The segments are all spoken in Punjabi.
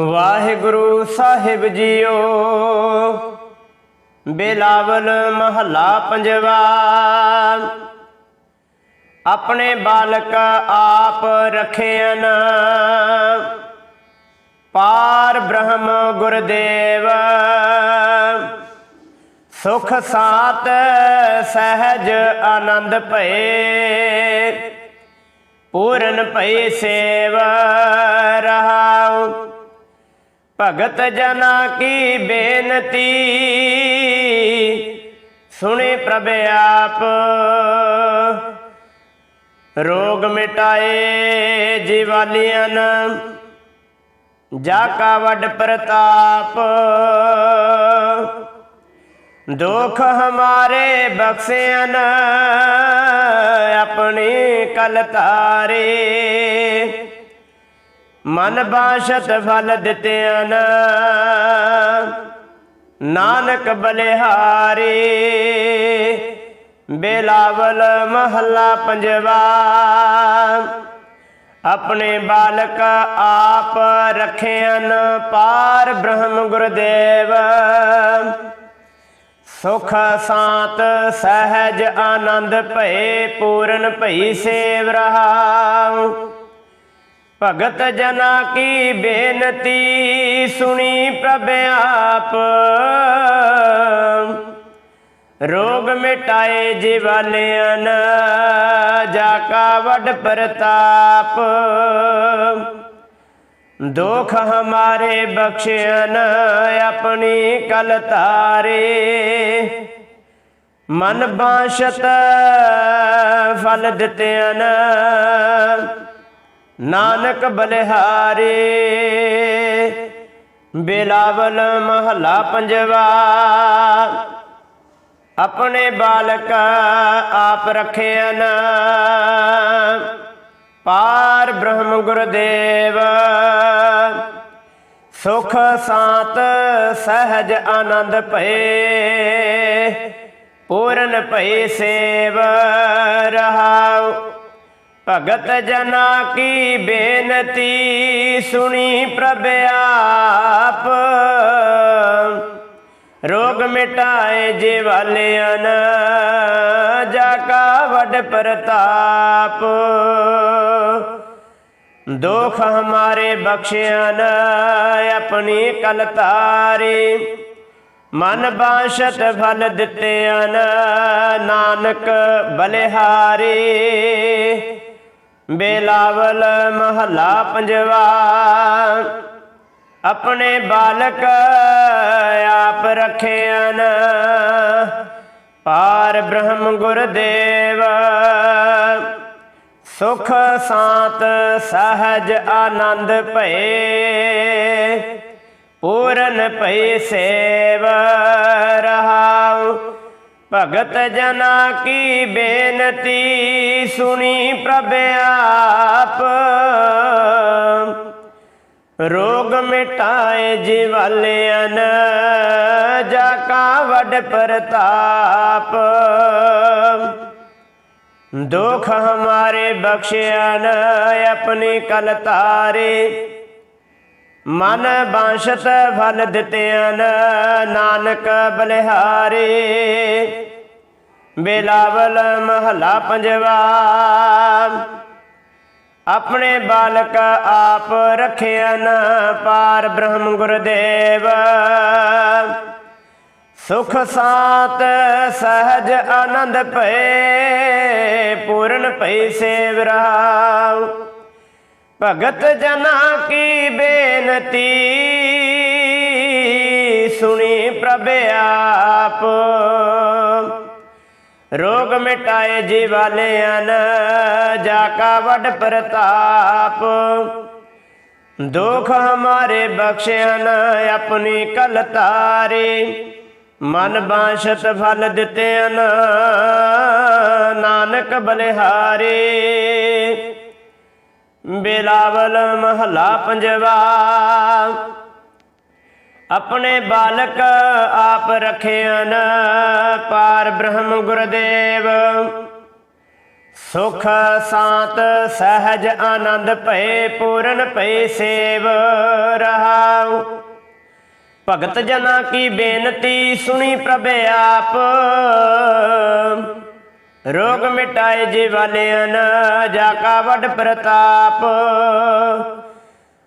ਵਾਹਿਗੁਰੂ ਸਾਹਿਬ ਜੀਓ। ਬੇਲਾਵਲ ਮਹੱਲਾ ਪੰਜਵਾ। ਆਪਣੇ ਬਾਲਕ ਆਪ ਰਖਿਆਨ ਪਾਰ ਬ੍ਰਹਮ ਗੁਰਦੇਵ। ਸੁਖ ਸਾਤ ਸਹਿਜ ਆਨੰਦ ਭਏ। ਪੂਰਨ ਭਈ ਸੇਵ ਰਹਾਉ। ਭਗਤ ਜਨਾ ਕੀ ਬੇਨਤੀ? ਸੁਣੇ ਪ੍ਰਭ ਆਪ। ਰੋਗ ਮਿਟਾਏ ਜੀਵਾਲੀਆਂ ਜਾ ਕਾ ਵੱਡ ਪ੍ਰਤਾਪ। ਦੁਖ ਹਮਾਰੇ ਬਖਸ਼ਿਆਨ ਆਪਣੀ ਕਲ ਤਾਰੇ। ਮਨ ਬਾਸ਼ਤ ਫਲ ਦਿੱਤਿਆਂ ਨਾਨਕ ਬਲਿਹਾਰੀ, ਬੇਲਾਵਲ ਮਹੱਲਾ ਪੰਜਵਾ। ਆਪਣੇ ਬਾਲਕ ਆਪ ਰਖਿਆਨ ਪਾਰ ਬ੍ਰਹਮ ਗੁਰਦੇਵ। ਸੁਖ ਸਾਤ ਸਹਿਜ ਆਨੰਦ ਭਏ ਪੂਰਨ ਭਈ ਸੇਵ ਰਹਾਉ ਭਗਤ ਜਨਾ ਕੀ ਬੇਨਤੀ ਸੁਣੀ ਪ੍ਰਭ ਆਪ। ਰੋਗ ਮਿਟਾਏ ਜੀਵਾਲਿਆਂ ਜਾ ਕਾ ਵੱਡ ਪ੍ਰਤਾਪ। ਦੁਖ ਹਮਾਰੇ ਬਖਸ਼ਿਆਨ ਆਪਣੀ ਕਲ ਤਾਰੇ ਮਨ ਬਾਸ਼ਤ ਫਲ ਦਿੱਤਿਆਂ ਨਾਨਕ ਬਲਿਹਾਰੇ, ਬੇਲਾਵਲ ਮਹੱਲਾ ਪੰਜਵਾ, ਆਪਣੇ ਬਾਲਕ ਆਪ ਰਖਿਆਨ ਪਾਰ ਬ੍ਰਹਮ ਗੁਰਦੇਵ, ਸੁਖ ਸਾਤ ਸਹਿਜ ਆਨੰਦ ਭਏ, ਪੂਰਨ ਭਏ ਸੇਵ ਰਹਾਉ। ਭਗਤ ਜਨਾ ਕੀ ਬੇਨਤੀ ਸੁਣੀ ਪ੍ਰਭ ਆਪ। ਰੋਗ ਮਿਟਾਏ ਜੀਵਾਲਿਆਂ ਜਾ ਕਾ ਵੱਡ ਪ੍ਰਤਾਪ। ਦੁਖ ਹਮਾਰੇ ਬਖਸ਼ਿਆ ਨ ਆਪਣੀ ਕਲ ਤਾਰੇ। ਮਨ ਬਾਸ਼ਤ ਫਲ ਦਿੱਤਿਆਂ ਨਾਨਕ ਬਲਿਹਾਰੀ। ਬੇਲਾਵਲ ਮਹੱਲਾ ਪੰਜਵਾ। ਆਪਣੇ ਬਾਲਕ ਆਪ ਰਖਿਆਨ, ਪਾਰ ਬ੍ਰਹਮ ਗੁਰਦੇਵ। ਸੁਖ ਸਾਤ ਸਹਜ ਆਨੰਦ ਭਏ, ਪੂਰਨ ਭਈ ਸੇਵ ਰਹਾਉ। ਭਗਤ ਜਨਾ ਕੀ ਬੇਨਤੀ ਸੁਣੀ ਪ੍ਰਭ ਆਪ। ਰੋਗ ਮਿਟਾਏ ਜੀਵਾਲਿਆਂ ਜਾ ਕਾ ਵੱਡ ਪ੍ਰਤਾਪ। ਦੁਖ ਹਮਾਰੇ ਬਖਸ਼ਿਆਨ ਆਪਣੀ ਕਲ ਤਾਰੇ। ਮਨ ਬਾਸ਼ਤ ਫਲ ਦਿੱਤਿਆਂ ਨਾਨਕ ਬਲਿਹਾਰੇ। ਬੇਲਾਵਲ ਮਹੱਲਾ ਪੰਜਵਾ, ਆਪਣੇ ਬਾਲਕ ਆਪ ਰਖਿਆਨ, ਪਾਰ ਬ੍ਰਹਮ ਗੁਰਦੇਵ। ਸੁਖ ਸਾਤ ਸਹਜ ਆਨੰਦ ਭਏ, ਪੂਰਨ ਭਈ ਸੇਵਰਾ ਭਗਤ ਜਨਾ ਕੀ ਬੇਨਤੀ? ਸੁਣੀ ਪ੍ਰਭ ਆਪ। ਰੋਗ ਮਿਟਾਏ ਜੀਵਾਲਿਆਂ ਜਾ ਕਾ ਵੱਡ ਪ੍ਰਤਾਪ। ਦੁਖ ਹਮਾਰੇ ਬਖਸ਼ਿਆਨ ਆਪਣੀ ਕਲ ਤਾਰੇ। ਮਨ ਬਾਸ਼ਤ ਫਲ ਦਿੱਤੇ ਦਿੱਤਿਆਂ ਨਾਨਕ ਬਲਿਹਾਰੇ। ਬਿਲਾਵਲ ਮਹਲਾ ਪੰਜਵਾ। ਆਪਣੇ ਬਾਲਕ ਆਪ ਰਖਿਆਨ, ਪਾਰ ਬ੍ਰਹਮ ਗੁਰਦੇਵ। ਸੁਖ ਸਾਤ ਸਹਿਜ ਆਨੰਦ ਭਏ, ਪੂਰਨ ਭਏ ਸੇਵ ਰਹਾ ਭਗਤ ਜਨਾ ਕੀ ਬੇਨਤੀ ਸੁਣੀ ਪ੍ਰਭ ਆਪ। ਰੋਗ ਮਿਟਾਏ ਜੀ ਵਾਲਿਆਂ ਜਾ ਕਾ ਵੱਡ ਪ੍ਰਤਾਪ।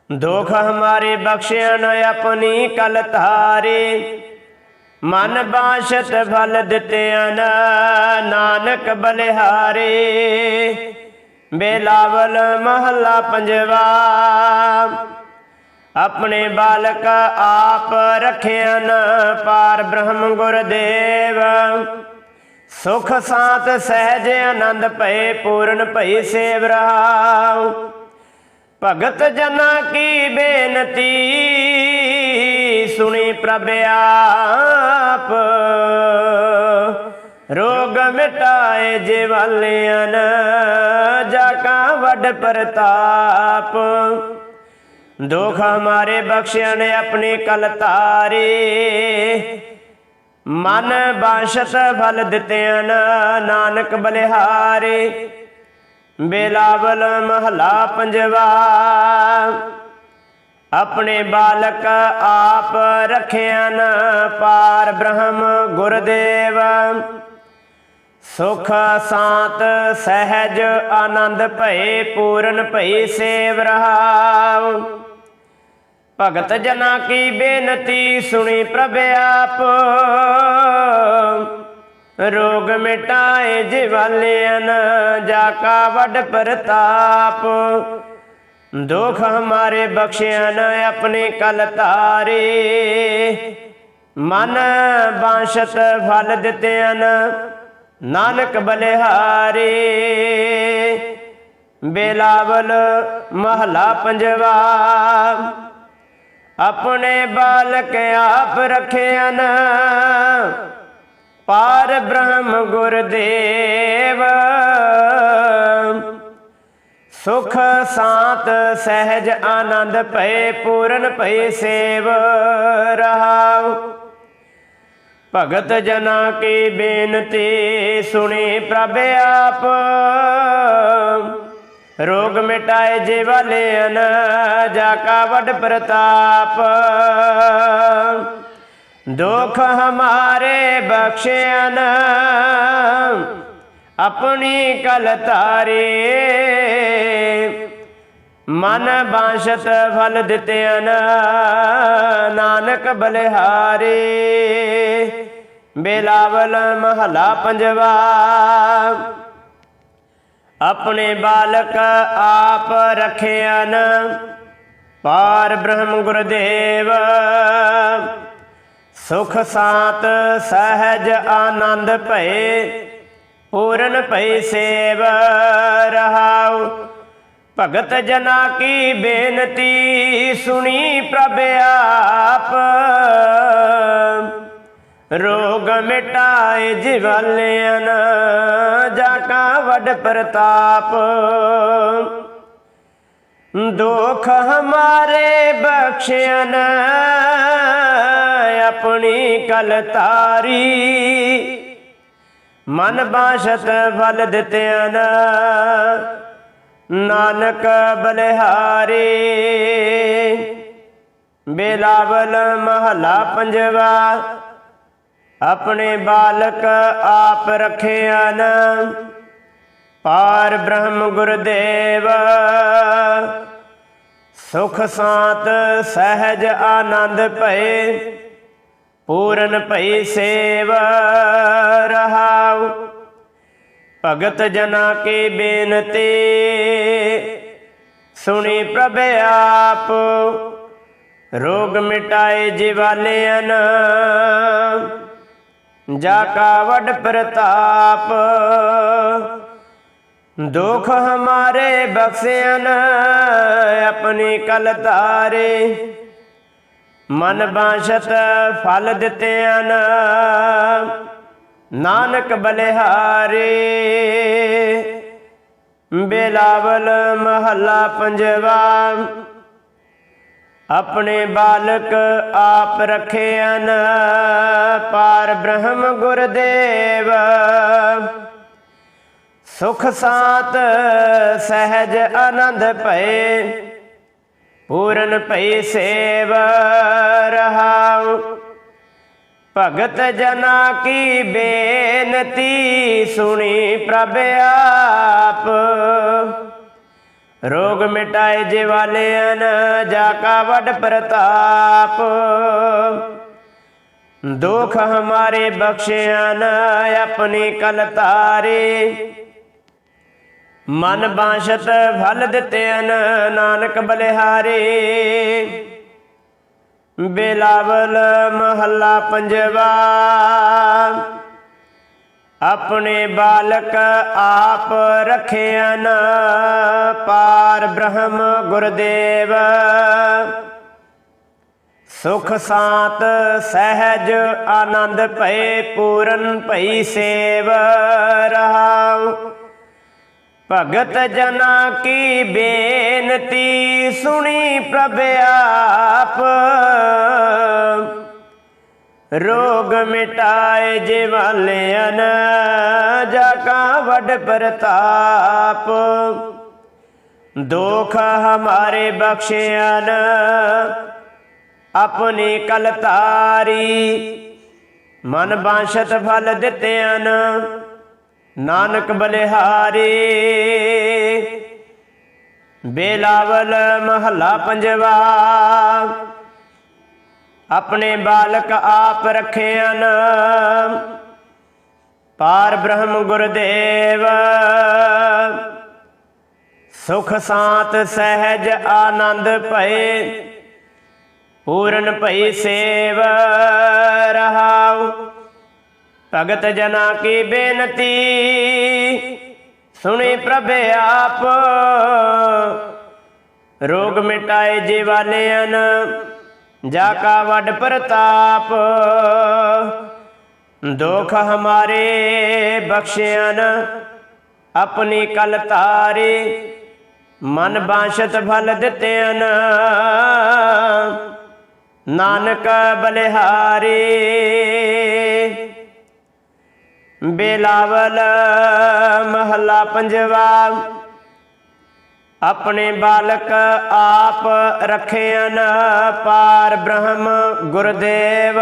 ਦੁਖ ਹਮਾਰੇ ਬਖਸ਼ਿਆ ਨ ਆਪਣੀ ਕਲ ਧਾਰੇ। ਮਨ ਬਾਸ਼ਤ ਫਲ ਦਿੱਤਿਆਂ ਨਾਨਕ ਬਲਿਹਾਰੇ। ਬੇਲਾਵਲ ਮਹੱਲਾ ਪੰਜਵਾ, ਆਪਣੇ ਬਾਲਕ ਆਪ ਰਖਿਆ ਨ ਪਾਰ ਬ੍ਰਹਮ ਗੁਰਦੇਵ। ਸੁਖ ਸਾਤ ਸਹਿਜ ਆਨੰਦ ਭਏ ਪੂਰਨ ਭਈ ਸੇਵ ਰਹਾਉ। ਭਗਤ ਜਨਾ ਕੀ ਬੇਨਤੀ, ਸੁਣੀ ਪ੍ਰਭ ਆਪ। ਰੋਗ ਮਿਟਾਏ ਜਿਵਾਲਿਆਂ ਜਾ ਕਾ ਵੱਡ ਪ੍ਰਤਾਪ। ਦੁਖ ਹਮਾਰੇ ਬਖਸ਼ਿਆ ਨੇ ਆਪਣੇ ਕਲ ਤਾਰੇ। ਮਨ ਬਾਸ਼ਤ ਫਲ ਦਿੱਤਿਆਂ ਨਾਨਕ ਬਲਿਹਾਰੇ। ਬੇਲਾਵਲ ਮਹਲਾ ਪੰਜਵਾ। ਆਪਣੇ ਬਾਲਕ ਆਪ ਰਖਿਆ ਨ, ਪਾਰ ਬ੍ਰਹਮ ਗੁਰਦੇਵ। ਸੁਖ ਸਾਤ ਸਹਿਜ ਆਨੰਦ ਭਏ, ਪੂਰਨ ਭਈ ਸੇਵ ਰਹਾਉ। ਭਗਤ ਜਨਾ ਕੀ ਬੇਨਤੀ ਸੁਣੀ ਪ੍ਰਭ ਆਪ। ਰੋਗ ਮਿਟਾਏ ਜਿਵਾਲਿਆਂ ਜਾ ਕਾ ਵੱਡ ਪ੍ਰਤਾਪ। ਦੁਖ ਹਮਾਰੇ ਬਖਸ਼ਿਆ ਨ ਆਪਣੇ ਕਲ ਤਾਰੇ ਮਨ ਬਾਸ਼ਤ ਫਲ ਦਿੱਤਿਆਂ ਨਾਨਕ ਬਲਿਹਾਰੇ। ਬੇਲਾਵਲ ਮਹਲਾ ਪੰਜਵਾ। ਆਪਣੇ ਬਾਲਕ ਆਪ ਰਖਿਆ ਨ। ਪਾਰ ਬ੍ਰਹਮ ਗੁਰਦੇਵ। ਸੁਖ ਸਾਤ ਸਹਿਜ ਆਨੰਦ ਭਏ, ਪੂਰਨ ਭਏ ਸੇਵ ਰਹਾਉ। ਭਗਤ ਜਨਾ ਕੀ ਬੇਨਤੀ ਸੁਣੀ ਪ੍ਰਭ ਆਪ। ਰੋਗ ਮਿਟਾਏ ਜੇ ਵਾਲਿਆਂ ਜਾ ਕਾ ਵੱਡ ਪ੍ਰਤਾਪ। ਦੁਖ ਹਮਾਰੇ ਬਖਸ਼ਿਆਨ ਆਪਣੀ ਕਲ ਤਾਰੇ ਮਨ ਬਾਸ਼ਤ ਫਲ ਦਿੱਤਿਆਂ ਨਾਨਕ ਬਲਿਹਾਰੇ। ਬੇਲਾਵਲ ਮਹਲਾ ਪੰਜਵਾ ਆਪਣੇ ਬਾਲਕ ਆਪ ਰਖਿਆ ਪਾਰ ਬ੍ਰਹਮ ਗੁਰਦੇਵ, ਸੁਖ ਸਾਤ ਸਹਿਜ ਆਨੰਦ ਭਏ, ਪੂਰਨ ਭਈ ਸੇਵ ਰਹਾਉ। ਭਗਤ ਜਨਾ ਕੀ ਬੇਨਤੀ ਸੁਣੀ ਪ੍ਰਭ ਆਪ। ਰੋਗ ਮਿਟਾਏ ਜਿਵਾਲਿਆਂ ਜਾ ਵੱਡ ਪ੍ਰਤਾਪ। ਦੁਖ ਹਮਾਰੇ ਬਖਸ਼ਿਆਨ ਆਪਣੀ ਕਲ ਤਾਰੀ ਮਨ ਬਾਸ਼ਤ ਫਲ ਦਿੱਤਿਆਂ ਨਾਨਕ ਬਲਿਹਾਰੇ। ਬੇਲਾਵਲ ਮਹਲਾ ਪੰਜਵਾ ਆਪਣੇ ਬਾਲਕ ਆਪ ਰਖਿਆ ਨ ਪਾਰ ਬ੍ਰਹਮ ਗੁਰਦੇਵ, ਸੁਖ ਸਾਤ ਸਹਿਜ ਆਨੰਦ ਭਏ, ਪੂਰਨ ਭਈ ਸੇਵ ਰਹਾਉ। ਭਗਤ ਜਨਾ ਕੀ ਬੇਨਤੀ, ਸੁਣੀ ਪ੍ਰਭ ਆਪ। ਰੋਗ ਮਿਟਾਏ ਜਿਵਾਲਿਆਂ ਜਾ ਕਾ ਵੱਡ ਪ੍ਰਤਾਪ। ਦੁਖ ਹਮਾਰੇ ਬਖਸ਼ਿਆ ਨ, ਆਪਣੀ ਕਲ ਤਾਰੇ ਮਨ ਬਾਸ਼ਤ ਫਲ ਦਿੱਤਿਆਂ ਨਾਨਕ ਬਲਿਹਾਰੇ। ਬੇਲਾਵਲ ਮਹੱਲਾ ਪੰਜਵਾ। ਆਪਣੇ ਬਾਲਕ ਆਪ ਰਖਿਆ ਪਾਰ ਬ੍ਰਹਮ ਗੁਰਦੇਵ। ਸੁਖ ਸਾਤ ਸਹਿਜ ਆਨੰਦ ਭਏ, ਪੂਰਨ ਭਈ ਸੇਵ ਰਹਾਉ। ਭਗਤ ਜਨਾ ਕੀ ਬੇਨਤੀ ਸੁਣੀ ਪ੍ਰਭ ਆਪ। ਰੋਗ ਮਿਟਾਏ ਜੇ ਜਿਵਾਲਿਆਨ ਜਾ ਕਾ ਵੱਡ ਪ੍ਰਤਾਪ। ਦੁਖ ਹਮਾਰੇ ਬਖਸ਼ਿਆ ਨਾ ਆਪਣੀ ਕਲ ਤਾਰੇ। ਮਨ ਬਾਸ਼ਤ ਫਲ ਦਿੱਤਿਆਨ ਨਾਨਕ ਬਲਿਹਾਰੇ। ਬੇਲਾਵਲ ਮਹੱਲਾ ਪੰਜਵਾ। ਆਪਣੇ ਬਾਲਕ ਆਪ ਰਖਿਆ ਪਾਰ ਬ੍ਰਹਮ ਗੁਰਦੇਵ। ਸੁਖ ਸਾਤ ਸਹਿਜ ਆਨੰਦ ਭਏ ਪੂਰਨ ਭਈ ਸੇਵ ਰਹਾਉ। ਭਗਤ ਜਨਾ ਕੀ ਬੇਨਤੀ ਸੁਣੀ ਪ੍ਰਭ ਆਪ। ਰੋਗ ਮਿਟਾਏ ਜਿਵਾਲਿਆਨ ਜਾ ਕਾ ਵੱਡ ਪ੍ਰਤਾਪ। ਦੁਖ ਹਮਾਰੇ ਬਖਸ਼ਿਆਨ ਆਪਣੀ ਕਲਤਾਰੀ ਮਨ ਬਾਸ਼ਤ ਫਲ ਦਿੱਤਿਆਨ ਨਾਨਕ ਬਲਿਹਾਰੀ। ਬੇਲਾਵਲ ਮਹੱਲਾ ਪੰਜਵਾ ਆਪਣੇ ਬਾਲਕ ਆਪ ਰਖਿਆਨ ਪਾਰ ਬ੍ਰਹਮ ਗੁਰਦੇਵ। ਸੁਖ ਸਾਤ ਸਹਿਜ ਆਨੰਦ ਭਏ। ਪੂਰਨ ਭਈ ਸੇਵ ਰਹਾਉ। ਭਗਤ ਜਨਾ ਕੀ ਬੇਨਤੀ? ਸੁਣੀ ਪ੍ਰਭ ਆਪ। ਰੋਗ ਮਿਟਾਏ ਜਿਵਾਲਿਆਨ ਜਾ ਕਾ ਵੱਡ ਪ੍ਰਤਾਪ। ਦੁਖ ਹਮਾਰੇ ਬਖਸ਼ਿਆਨ, ਆਪਣੀ ਕਲ ਤਾਰੇ, ਮਨ ਬਾਸ਼ਤ ਫਲ ਦਿੱਤਿਆਨ। ਨਾਨਕ ਬਲਿਹਾਰੀ, ਬੇਲਾਵਲ ਮਹੱਲਾ ਪੰਜਵਾ। ਆਪਣੇ ਬਾਲਕ ਆਪ ਰਖਿਆਨ ਪਾਰ ਬ੍ਰਹਮ ਗੁਰਦੇਵ।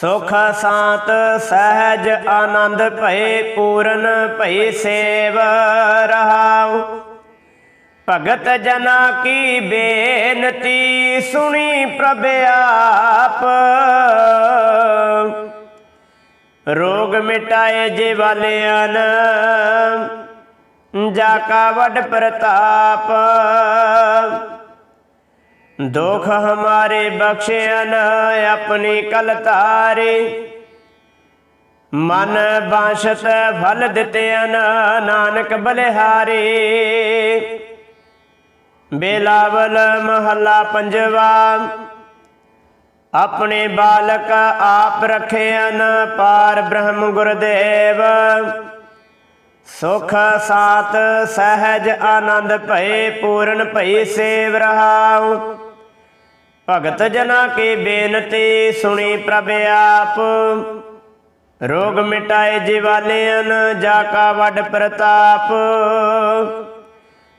ਸੁਖ ਸਾਤ ਸਹਿਜ ਆਨੰਦ ਭਏ ਪੂਰਨ ਭਈ ਸੇਵ ਰਹਾਉ। ਭਗਤ ਜਨਾ ਕੀ ਬੇਨਤੀ ਸੁਣੀ ਪ੍ਰਭ ਆਪ। ਰੋਗ ਮਿਟਾਏ ਜੇ ਜਿਵਾਲਿਆਨ ਜਾ ਕਾ ਵੱਡ ਪ੍ਰਤਾਪ। ਦੁਖ ਹਮਾਰੇ ਬਖਸ਼ਿਆ ਬਖਸ਼ਿਆਨ ਆਪਣੀ ਕਲ ਤਾਰੇ। ਮਨ ਬਾਸ਼ਤ ਫਲ ਦਿੱਤਿਆਨ ਨਾਨਕ ਬਲਿਹਾਰੇ। ਬੇਲਾਵਲ ਮਹੱਲਾ ਪੰਜਵਾ। ਆਪਣੇ ਬਾਲਕ ਆਪ ਰਖਿਆਨ ਪਾਰ ਬ੍ਰਹਮ ਗੁਰਦੇਵ। ਸੁਖ ਸਾਤ ਸਹਿਜ ਆਨੰਦ ਭਏ ਪੂਰਨ ਭਈ ਸੇਵ ਰਹਾਉ। ਭਗਤ ਜਨਾ ਕੀ ਬੇਨਤੀ ਸੁਣੀ ਪ੍ਰਭ ਆਪ। ਰੋਗ ਮਿਟਾਏ ਜਿਵਾਲਿਆਨ ਜਾ ਕਾ ਵੱਡ ਪ੍ਰਤਾਪ।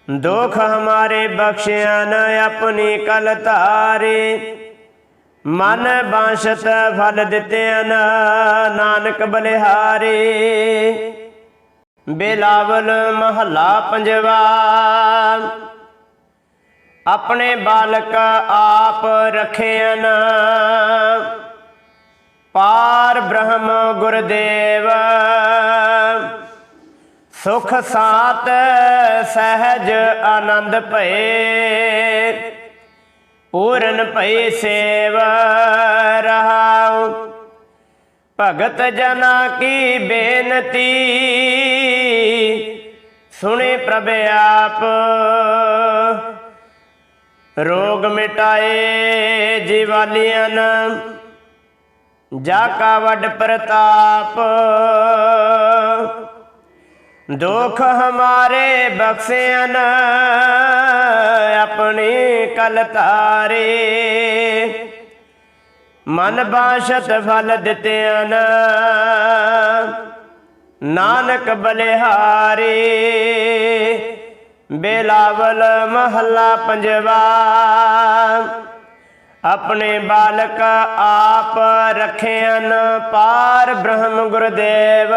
ਦੁਖ ਹਮਾਰੇ ਬਖਸ਼ਿਆ ਨ ਆਪਣੀ ਕਲ ਧਾਰੇ। ਮਨ ਬਾਸ਼ਤ ਫਲ ਦਿੱਤੇ ਦਿੱਤਿਆਨ ਨਾਨਕ ਬਲਿਹਾਰੇ। ਬੇਲਾਵਲ ਮਹੱਲਾ ਪੰਜਵਾ। ਆਪਣੇ ਬਾਲਕ ਆਪ ਰਖਿਆਨ ਪਾਰ ਬ੍ਰਹਮ ਗੁਰਦੇਵ। ਸੁਖ ਸਾਤ ਸਹਿਜ ਆਨੰਦ ਭਏ। ਪੂਰਨ ਭਈ ਸੇਵ ਰਹਾਉ। ਭਗਤ ਜਨਾ ਕੀ ਬੇਨਤੀ? ਸੁਣੇ ਪ੍ਰਭ ਆਪ। ਰੋਗ ਮਿਟਾਏ ਜਿਵਾਲਿਆਨ ਜਾ ਕਾ ਵੱਡ ਪ੍ਰਤਾਪ। ਦੁਖ ਹਮਾਰੇ ਬਖਸ਼ਿਆਨ ਆਪਣੀ ਕਲ ਤਾਰੇ ਮਨ ਬਾਸ਼ਤ ਫਲ ਦਿੱਤਿਆਨ ਨਾਨਕ ਬਲਿਹਾਰੇ, ਬੇਲਾਵਲ ਮਹੱਲਾ ਪੰਜਵਾ। ਆਪਣੇ ਬਾਲਕ ਆਪ ਰਖਿਆਨ ਪਾਰ ਬ੍ਰਹਮ ਗੁਰਦੇਵ।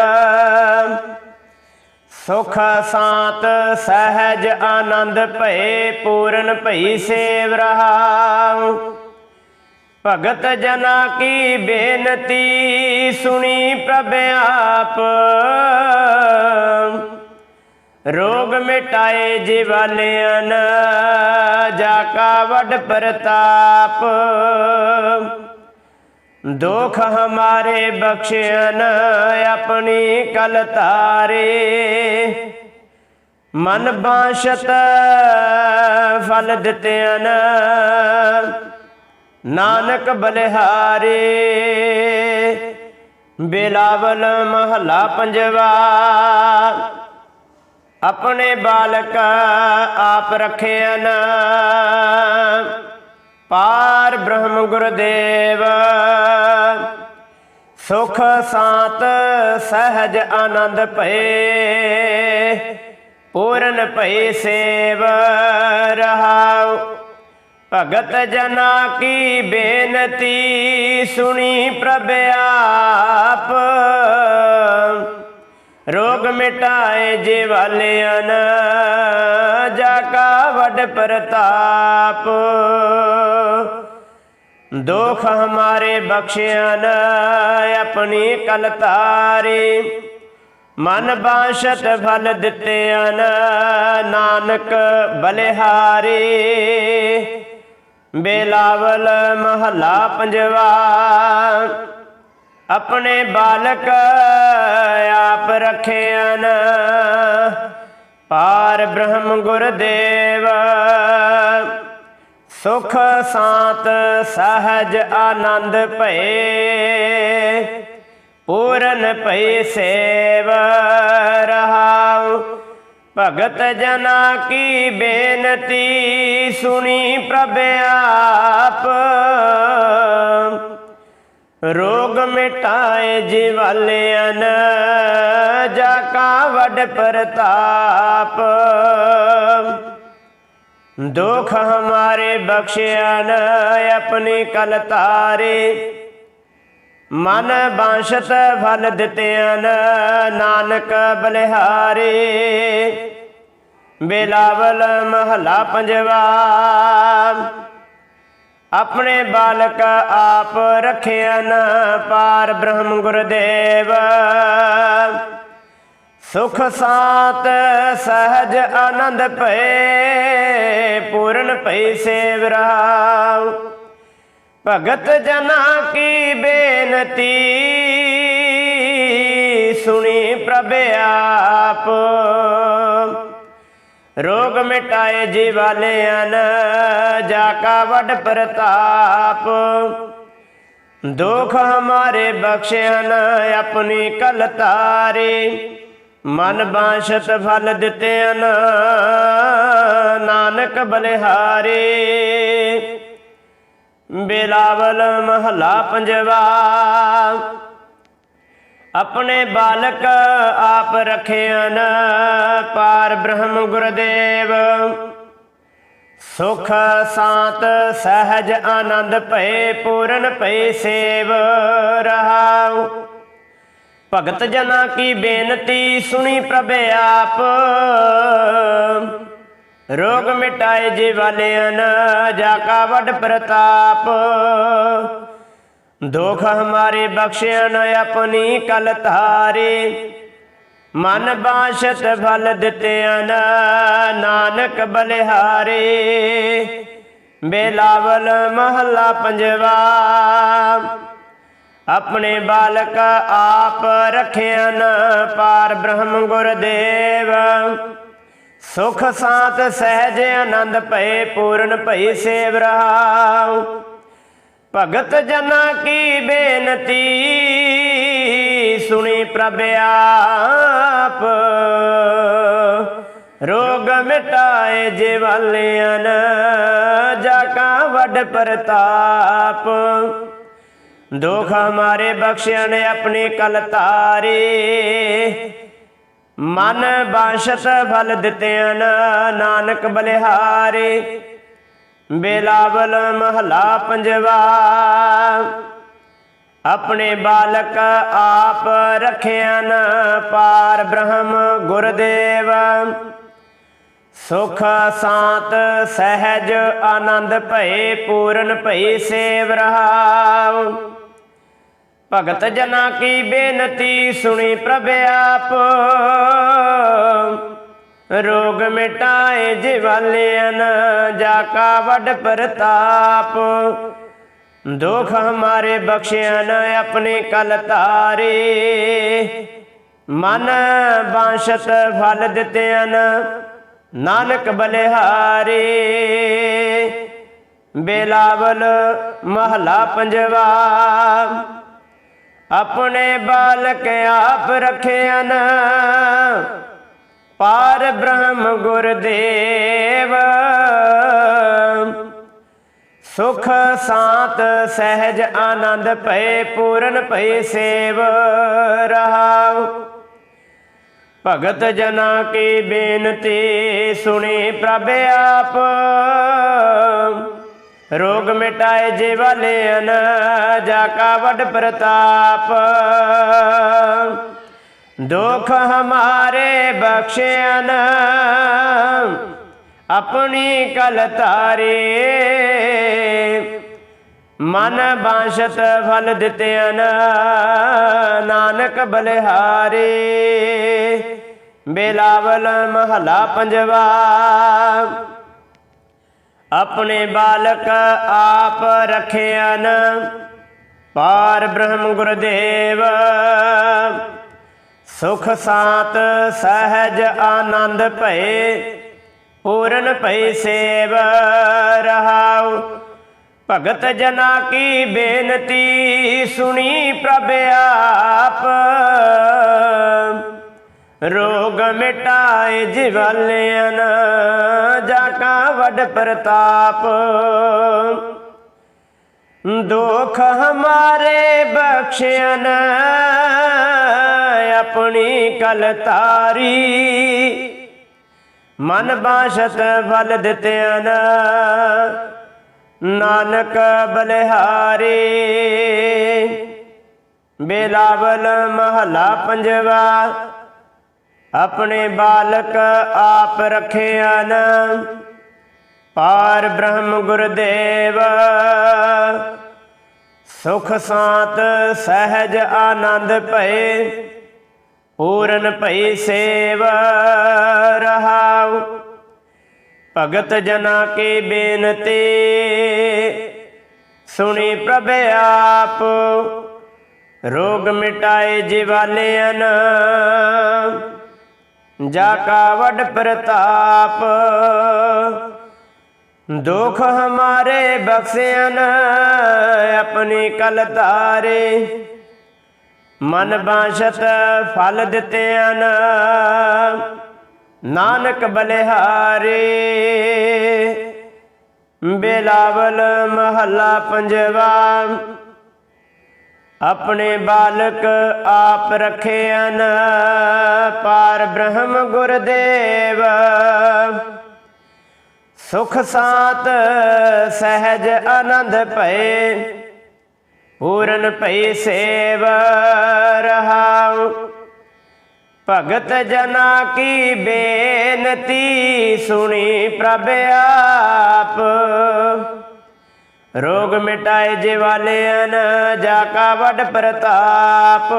ਸੁਖ ਸਾਤ ਸਹਿਜ ਆਨੰਦ ਭਏ ਪੂਰਨ ਭਈ ਸੇਵ ਰਹਾਉ। ਭਗਤ ਜਨਾ ਕੀ ਬੇਨਤੀ ਸੁਣੀ ਪ੍ਰਭ ਆਪ। ਰੋਗ ਮਿਟਾਏ ਜਿਵਾਲਿਆਂ ਜਾ ਕਾ ਵੱਡ ਪ੍ਰਤਾਪ। ਦੁਖ ਹਮਾਰੇ ਬਖਸ਼ਿਆਨ ਆਪਣੀ ਕਲ ਤਾਰੇ। ਮਨ ਬਾਸ਼ਤ ਫਲ ਦਿੱਤਿਆਨ ਨਾਨਕ ਬਲਿਹਾਰੇ, ਬੇਲਾਵਲ ਮਹਲਾ ਪੰਜਵਾ, ਆਪਣੇ ਬਾਲਕ ਆਪ ਰਖਿਆ ਨਾ ਪਾਰ ਬ੍ਰਹਮ ਗੁਰਦੇਵ, ਸੁਖ ਸਾਤ ਸਹਿਜ ਆਨੰਦ ਭਏ, ਪੂਰਨ ਭਏ ਸੇਵ ਰਹਾਉ। ਭਗਤ ਜਨਾ ਕੀ ਬੇਨਤੀ ਸੁਣੀ ਪ੍ਰਭ ਆਪ। ਰੋਗ ਮਿਟਾਏ ਜਿਵਾਲਿਆਂ ਜਾ ਕਾ ਵੱਡ ਪ੍ਰਤਾਪ। ਦੁਖ ਹਮਾਰੇ ਬਖਸ਼ਿਆ ਨ ਆਪਣੀ ਕਲ ਤਾਰੇ। ਮਨ ਬਾਸ਼ਤ ਫਲ ਦਿੱਤੇ ਨ ਨਾਨਕ ਬਲਿਹਾਰੇ। ਬੇਲਾਵਲ ਮਹੱਲਾ ਪੰਜਵਾ। ਆਪਣੇ ਬਾਲਕ ਆਪ ਰਖਿਆਨ, ਪਾਰ ਬ੍ਰਹਮ ਗੁਰਦੇਵ ਸੁਖ ਸਾਤ ਸਹਜ ਆਨੰਦ ਭਏ, ਪੂਰਨ ਭਈ ਸੇਵ ਰਹਾਉ। ਭਗਤ ਜਨਾ ਕੀ ਬੇਨਤੀ ਸੁਣੀ ਪ੍ਰਭ ਆਪ। ਰੋਗ ਮਿਟਾਏ ਜਿਵਾਲਿਆਂ ਜਾ ਕਾ ਵੱਡ ਪ੍ਰਤਾਪ। ਦੁਖ ਹਮਾਰੇ ਬਖਸ਼ਿਆ ਨ, ਆਪਣੀ ਕਲ ਤਾਰੇ। ਮਨ ਬਾਂਸ਼ਤ ਫਲ ਦਿੱਤਿਆਂ ਨ, ਨਾਨਕ ਬਲਿਹਾਰੇ। ਬੇਲਾਵਲ ਮਹਲਾ ਪੰਜਵਾ। ਆਪਣੇ ਬਾਲਕ ਆਪ ਰਖਿਆ ਨ, ਪਾਰ ਬ੍ਰਹਮ ਗੁਰਦੇਵ। ਸੁਖ ਸਾਤ ਸਹਜ ਆਨੰਦ ਭਏ, ਪੂਰਨ ਭਈ ਸੇਵ ਰਹਾਉ ਭਗਤ ਜਨਾ ਕੀ ਬੇਨਤੀ? ਸੁਣੀ ਪ੍ਰਭ ਆਪ। ਰੋਗ ਮਿਟਾਏ ਜਿਵਾਲਿਆਂ ਜਾ ਕਾ ਵੱਡ ਪ੍ਰਤਾਪ। ਦੁਖ ਹਮਾਰੇ ਬਖਸ਼ਿਆ ਨ, ਆਪਣੀ ਕਲ ਤਾਰੇ। ਮਨ ਬਾਸ਼ਤ ਫਲ ਦਿੱਤੇ ਨ, ਨਾਨਕ ਬਲਿਹਾਰੇ। ਬਿਲਾਵਲ ਮਹਲਾ ਪੰਜਵਾ। ਆਪਣੇ ਬਾਲਕ ਆਪ ਰਖਿਆ ਨ ਪਾਰ ਬ੍ਰਹਮ ਗੁਰਦੇਵ। ਸੁਖ ਸਾਤ ਸਹਿਜ ਆਨੰਦ ਭਏ, ਪੂਰਨ ਭਏ ਸੇਵ ਰਹਾਉ। ਭਗਤ ਜਨਾ ਕੀ ਬੇਨਤੀ ਸੁਣੀ ਪ੍ਰਭ ਆਪ। ਰੋਗ ਮਿਟਾਏ ਜਿਵਾਲਿਆਂ ਜਾ ਕਾ ਵੱਡ ਪ੍ਰਤਾਪ। ਦੁਖ ਹਮਾਰੇ ਬਖਸ਼ਿਆ ਨ ਆਪਣੀ ਕਲ ਧਾਰੇ। ਮਨ ਬਾਸ਼ਤ ਫਲ ਦਿੱਤਿਆਂ ਨਾਨਕ ਬਲਿਹਾਰੇ। ਬੇਲਾਵਲ ਮਹੱਲਾ ਪੰਜਵਾ, ਆਪਣੇ ਬਾਲਕ ਆਪ ਰਖਿਆ ਨ, ਪਾਰ ਬ੍ਰਹਮ ਗੁਰਦੇਵ। ਸੁਖ ਸਾਤ ਸਹਿਜ ਆਨੰਦ ਭਏ ਪੂਰਨ ਭਈ ਸੇਵ ਰਹਾਉ। ਭਗਤ ਜਨਾ ਕੀ ਬੇਨਤੀ, ਸੁਣੀ ਪ੍ਰਭ ਆਪ। ਰੋਗ ਮਿਟਾਏ ਜਿਵਾਲਿਆਂ ਜਾ ਕਾ ਵੱਡ ਪ੍ਰਤਾਪ। ਦੁਖ ਹਮਾਰੇ ਬਖਸ਼ਿਆ ਨੇ ਆਪਣੀ ਕਲ ਤਾਰੇ। ਮਨ ਬਾਸ਼ਤ ਫਲ ਦਿੱਤਿਆਂ ਨਾਨਕ ਬਲਿਹਾਰੇ। ਬੇਲਾਵਲ ਮਹਲਾ ਪੰਜਵਾ, ਆਪਣੇ ਬਾਲਕ ਆਪ ਰਖਿਆ ਨ ਪਾਰ ਬ੍ਰਹਮ ਗੁਰਦੇਵ। ਸੁਖ ਸਾਤ ਸਹਿਜ ਆਨੰਦ ਭਏ ਪੂਰਨ ਭਈ ਸੇਵ ਰਹਾਉ। ਭਗਤ ਜਨਾ ਕੀ ਬੇਨਤੀ ਸੁਣੀ ਪ੍ਰਭ ਆਪ। ਰੋਗ ਮਿਟਾਏ ਜਿਵਾਲਿਆਂ ਜਾ ਕਾ ਵੱਡ ਪ੍ਰਤਾਪ। ਦੁਖ ਹਮਾਰੇ ਬਖਸ਼ਿਆ ਨ ਆਪਣੇ ਕਲ ਤਾਰੇ ਮਨ ਬਾਸ਼ਤ ਫਲ ਦਿੱਤਿਆਂ ਨਾਨਕ ਬਲਿਹਾਰੇ। ਬੇਲਾਵਲ ਮਹਲਾ ਪੰਜਵਾ। ਆਪਣੇ ਬਾਲਕ ਆਪ ਰਖਿਆ ਪਾਰ ਬ੍ਰਹਮ ਗੁਰਦੇਵ। ਸੁਖ ਸਾਤ ਸਹਿਜ ਆਨੰਦ ਭਏ, ਪੂਰਨ ਭਏ ਸੇਵ ਰਹਾਉ। ਭਗਤ ਜਨਾ ਕੀ ਬੇਨਤੀ ਸੁਣੀ ਪ੍ਰਭ ਆਪ। ਰੋਗ ਮਿਟਾਏ ਜੇ ਵਾਲੇ ਜਾ ਕਾ ਵੱਡ ਪ੍ਰਤਾਪ। ਦੁਖ ਹਮਾਰੇ ਬਖਸ਼ਿਆਨ ਆਪਣੀ ਕਲ ਤਾਰੇ ਮਨ ਬਾਸ਼ਤ ਫਲ ਦਿੱਤਿਆਂ ਨਾਨਕ ਬਲਿਹਾਰੇ। ਬੇਲਾਵਲ ਮਹਲਾ ਪੰਜਵਾ। ਆਪਣੇ ਬਾਲਕ ਆਪ ਰਖਿਆ ਪਾਰ ਬ੍ਰਹਮ ਗੁਰਦੇਵ, ਸੁਖ ਸਾਤ ਸਹਿਜ ਆਨੰਦ ਭਏ, ਪੂਰਨ ਭਈ ਸੇਵ ਰਹਾਉ। ਭਗਤ ਜਨਾ ਕੀ ਬੇਨਤੀ ਸੁਣੀ ਪ੍ਰਭ ਆਪ। ਰੋਗ ਮਿਟਾਏ ਜਿਵਾਲਿਆਂ ਜਾ ਵੱਡ ਪ੍ਰਤਾਪ। ਦੁਖ ਹਮਾਰੇ ਬਖਸ਼ਿਆਨ ਆਪਣੀ ਕਲ ਤਾਰੀ। ਮਨ ਬਾਸ਼ਤ ਫਲ ਦਿੱਤਿਆਂ ਨਾਨਕ ਬਲਿਹਾਰੇ। ਬੇਲਾਵਲ ਮਹਲਾ ਪੰਜਵਾ ਆਪਣੇ ਬਾਲਕ ਆਪ ਰਖਿਆ ਨ। ਪਾਰ ਬ੍ਰਹਮ ਗੁਰਦੇਵ, ਸੁਖ ਸਾਤ ਸਹਿਜ ਆਨੰਦ ਭਏ, ਪੂਰਨ ਭਈ ਸੇਵ ਰਹਾਉ। ਭਗਤ ਜਨਾ ਕੀ ਬੇਨਤੀ, ਸੁਣੀ ਪ੍ਰਭ ਆਪ। ਰੋਗ ਮਿਟਾਏ ਜਿਵਾਲਿਆਂ ਜਾ ਕਾ ਵੱਡ ਪ੍ਰਤਾਪ। ਦੁਖ ਹਮਾਰੇ ਬਖਸ਼ਿਆਨ ਆਪਣੀ ਕਲ ਤਾਰੇ ਮਨ ਬਾਸ਼ਤ ਫਲ ਦਿੱਤਿਆਂ ਨਾਨਕ ਬਲਿਹਾਰੇ। ਬੇਲਾਵਲ ਮਹੱਲਾ ਪੰਜਵਾ। ਆਪਣੇ ਬਾਲਕ ਆਪ ਰਖਿਆ ਨ ਪਾਰ ਬ੍ਰਹਮ ਗੁਰਦੇਵ। ਸੁਖ ਸਾਤ ਸਹਿਜ ਆਨੰਦ ਭਏ, ਪੂਰਨ ਭਈ ਸੇਵ ਰਹਾਉ। ਭਗਤ ਜਨਾ ਕੀ ਬੇਨਤੀ ਸੁਣੀ ਪ੍ਰਭ ਆਪ। ਰੋਗ ਮਿਟਾਏ ਜੇ ਵਾਲਿਆਂ ਜਾ ਕਾ ਵੱਡ ਪ੍ਰਤਾਪ।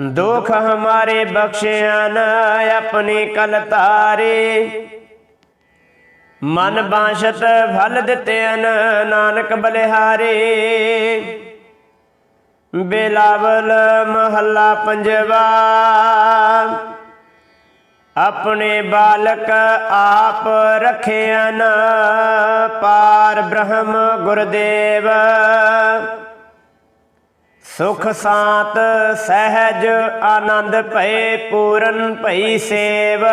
ਦੁਖ ਹਮਾਰੇ ਬਖਸ਼ਿਆ ਨਾ ਆਪਣੀ ਕਲ ਤਾਰੇ। ਮਨ ਬਾਸ਼ਤ ਫਲ ਦਿੱਤਿਆਂ ਨਾਨਕ ਬਲਿਹਾਰੇ। ਬੇਲਾਵਲ ਮਹੱਲਾ ਪੰਜਵਾ। ਆਪਣੇ ਬਾਲਕ ਆਪ ਰਖਿਆ ਨ, ਪਾਰ ਬ੍ਰਹਮ ਗੁਰਦੇਵ। ਸੁਖ ਸਾਤ ਸਹਿਜ ਆਨੰਦ ਭਏ, ਪੂਰਨ ਭਈ ਸੇਵ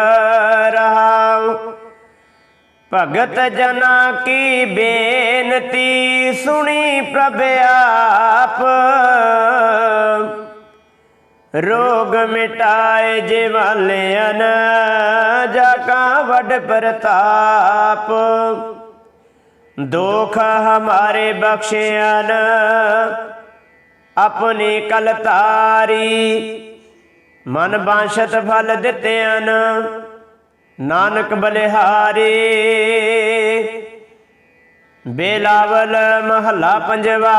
ਰਹਾਉ। ਭਗਤ ਜਨਾ ਕੀ ਬੇਨਤੀ ਸੁਣੀ ਪ੍ਰਭ ਆਪ। ਰੋਗ ਮਿਟਾਏ ਜੇ ਜਿਵਾਲਿਆਨ ਜਾ ਕਾ ਵੱਡ ਪ੍ਰਤਾਪ। ਦੋਖ ਹਮਾਰੇ ਬਖਸ਼ਿਆਨ ਆਪਣੀ ਕਲ ਤਾਰੀ ਮਨ ਬਾਸ਼ਤ ਫਲ ਦਿੱਤਿਆਨ ਨਾਨਕ ਬਲਿਹਾਰੀ। ਬੇਲਾਵਲ ਮਹੱਲਾ ਪੰਜਵਾ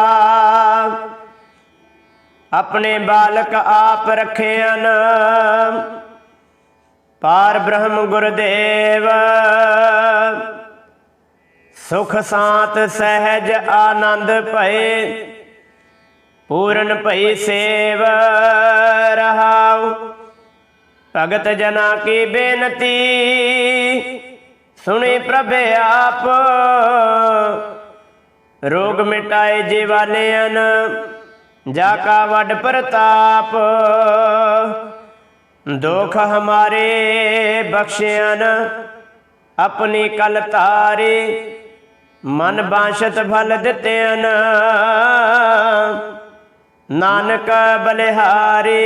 ਆਪਣੇ ਬਾਲਕ ਆਪ ਰੱਖਿਆਨ। ਪਾਰ ਬ੍ਰਹਮ ਗੁਰਦੇਵ। ਸੁਖ ਸਾਤ ਸਹਿਜ ਆਨੰਦ ਭਏ। ਪੂਰਨ ਭਈ ਸੇਵ ਰਹਾਉ। ਭਗਤ ਜਨਾ ਕੀ ਬੇਨਤੀ? ਸੁਣੀ ਪ੍ਰਭ ਆਪ। ਰੋਗ ਮਿਟਾਏ ਜੀ ਜਾ ਕਾ ਵੱਡ ਪ੍ਰਤਾਪ, ਦੁਖ ਹਮਾਰੇ ਬਖਸ਼ਿਆਨ, ਆਪਣੀ ਕਲ ਤਾਰੇ ਮਨ ਬਾਸ਼ਤ ਫਲ ਦਿੱਤਿਆਨ। ਨਾਨਕ ਬਲਿਹਾਰੀ,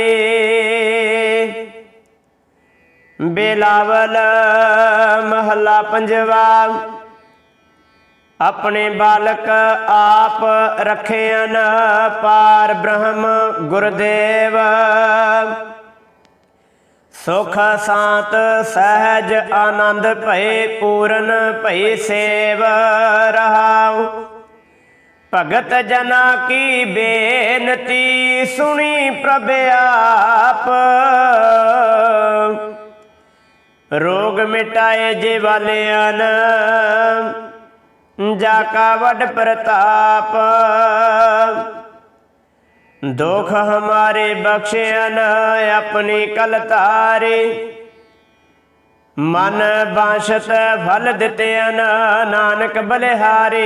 ਬੇਲਾਵਲ ਮਹੱਲਾ ਪੰਜਵਾ ਆਪਣੇ ਬਾਲਕ ਆਪ ਰੱਖਿਆਨ ਪਾਰ ਬ੍ਰਹਮ ਗੁਰਦੇਵ। ਸੁਖ ਸਾਤ ਸਹਿਜ ਆਨੰਦ ਭਏ ਪੂਰਨ ਭਈ ਸੇਵ ਰਹਾਉ। ਭਗਤ ਜਨਾ ਕੀ ਬੇਨਤੀ ਸੁਣੀ ਪ੍ਰਭ ਆਪ। ਰੋਗ ਮਿਟਾਏ ਜੇ ਵਾਲਿਆਨ। ਜਾ ਕਾ ਵੱਡ ਪ੍ਰਤਾਪ। ਦੁਖ ਹਮਾਰੇ ਬਖਸ਼ਿਆ ਬਖਸ਼ਿਆਨ ਆਪਣੀ ਕਲ ਤਾਰੇ। ਮਨ ਬਾਸ਼ਤ ਫਲ ਦਿੱਤਿਆਨ ਨਾਨਕ ਬਲਿਹਾਰੀ।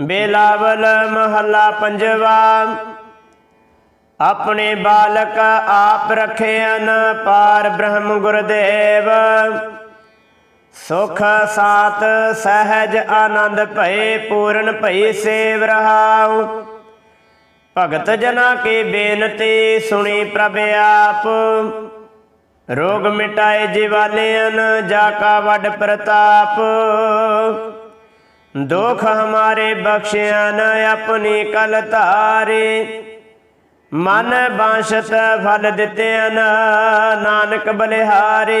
ਬੇਲਾਵਲ ਮਹੱਲਾ ਪੰਜਵਾ। ਆਪਣੇ ਬਾਲਕ ਆਪ ਰੱਖਿਆਨ ਪਾਰ ਬ੍ਰਹਮ ਗੁਰਦੇਵ। ਸੁਖ ਸਾਤ ਸਹਿਜ ਆਨੰਦ ਭਏ ਪੂਰਨ ਭਈ ਸੇਵ ਰਹਾਉ। ਭਗਤ ਜਨਾ ਕੀ ਬੇਨਤੀ ਸੁਣੀ ਪ੍ਰਭ ਆਪ। ਰੋਗ ਮਿਟਾਏ ਜਿਵਾਲਿਆਨ ਜਾ ਕਾ ਵੱਡ ਪ੍ਰਤਾਪ। ਦੁਖ ਹਮਾਰੇ ਬਖਸ਼ਿਆਨ ਆਪਣੀ ਕਲ ਧਾਰੇ। ਮਨ ਬਾਂਸ਼ਤ ਫਲ ਦਿੱਤਿਆਨ ਨਾਨਕ ਬਲਿਹਾਰੇ।